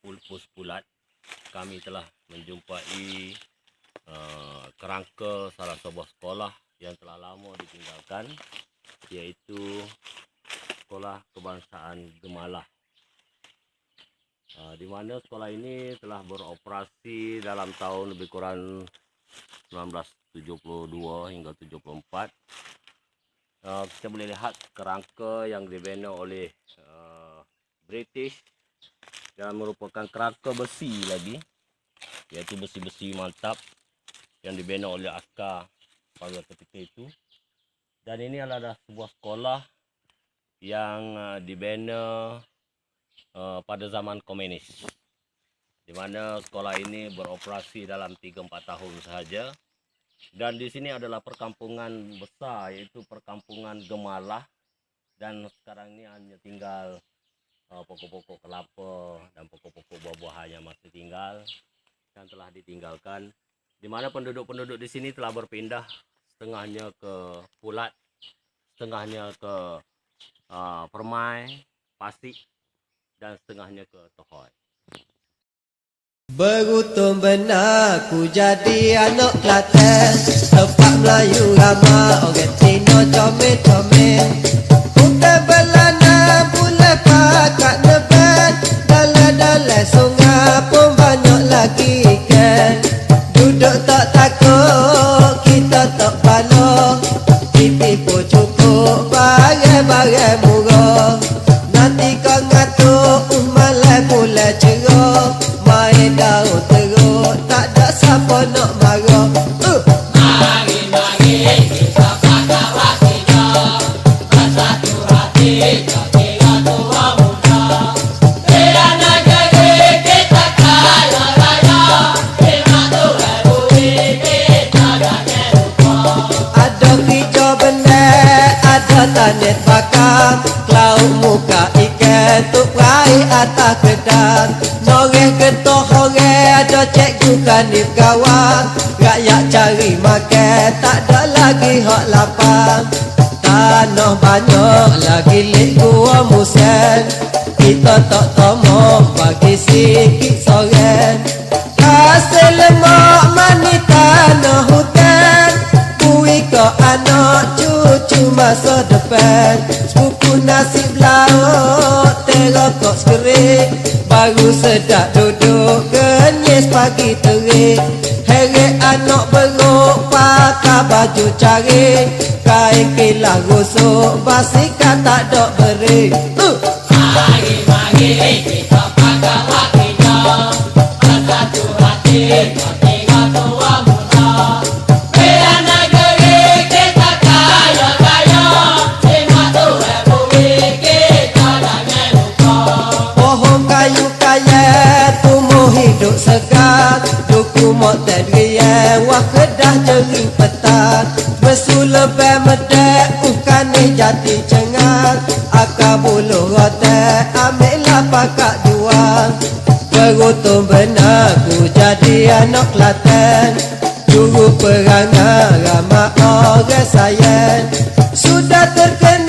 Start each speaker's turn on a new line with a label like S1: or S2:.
S1: Pulpus Pulat kami telah menjumpai uh, kerangka salah sebuah sekolah yang telah lama ditinggalkan iaitu Sekolah Kebangsaan Gemalah. Uh, di mana sekolah ini telah beroperasi dalam tahun lebih kurang 1972 hingga 74. Uh, kita boleh lihat kerangka yang dibina oleh uh, British dan merupakan kerangka besi lagi. Iaitu besi-besi mantap yang dibina oleh askar pada ketika itu. Dan ini adalah sebuah sekolah yang uh, dibina uh, pada zaman komunis. Di mana sekolah ini beroperasi dalam 3-4 tahun sahaja. Dan di sini adalah perkampungan besar iaitu perkampungan Gemalah. Dan sekarang ini hanya tinggal uh, pokok-pokok kelapa dan pokok-pokok buah-buahan yang masih tinggal yang telah ditinggalkan di mana penduduk-penduduk di sini telah berpindah setengahnya ke Pulat setengahnya ke uh, Permai Pasik dan setengahnya ke Tohoi
S2: Beruntung benar ku jadi anak Kelantan. Tempat Melayu ramah orang Cina comel-comel rai atas kedang Noreh kentoh hore, ada cikgu kanif kawan. Rakyat cari makan, tak ada lagi hak lapang. Tanah banyak, lagi lik gua musen. Kita tak tomoh, bagi sikit soren. Hasil lemak mani tanah hutan. Bui ke anak cucu masa depan. Sepupu nasib laut terokok sekerik Baru sedap duduk kenyis pagi terik. Heret anak beruk pakai baju cari Kain kilah rusuk basikan tak dok beri uh. Pohon Motel ria wah kedah jering petang Besu lebih bukan jati cengar Akar bulu rotek ambillah pakak jual Beruntung benar ku jadi anak Kelantan Juru perangai ramah orang sayang Sudah terkenal